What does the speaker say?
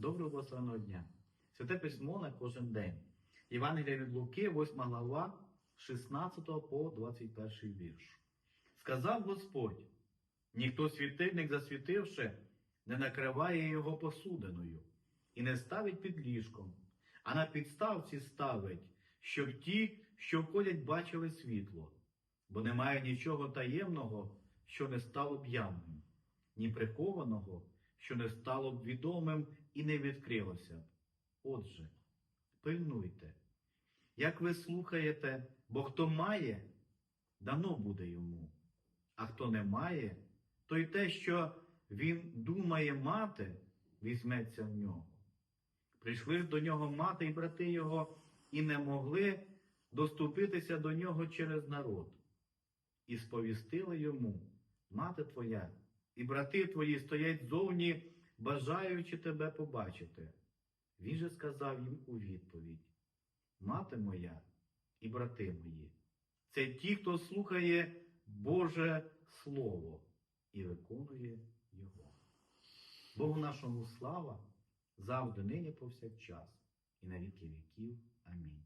Доброго благословеного дня. Святе письмо на кожен день. Євангелія від Луки, 8 глава, 16 по 21 вірш. Сказав Господь: ніхто світильник засвітивши, не накриває його посудиною і не ставить під ліжком, а на підставці ставить, щоб ті, що входять, бачили світло, бо немає нічого таємного, що не стало б явним, ні прихованого, що не стало б відомим і не відкрилося б. Отже, пильнуйте, як ви слухаєте, бо хто має, дано буде йому, а хто не має, то й те, що він думає мати, візьметься в нього. Прийшли ж до нього мати і брати його, і не могли доступитися до нього через народ. І сповістили йому, мати твоя, і брати твої стоять зовні, бажаючи тебе побачити. Він же сказав їм у відповідь: Мати моя і брати мої, це ті, хто слухає Боже Слово і виконує його. Богу нашому слава завжди нині повсякчас і на віки віків. Амінь.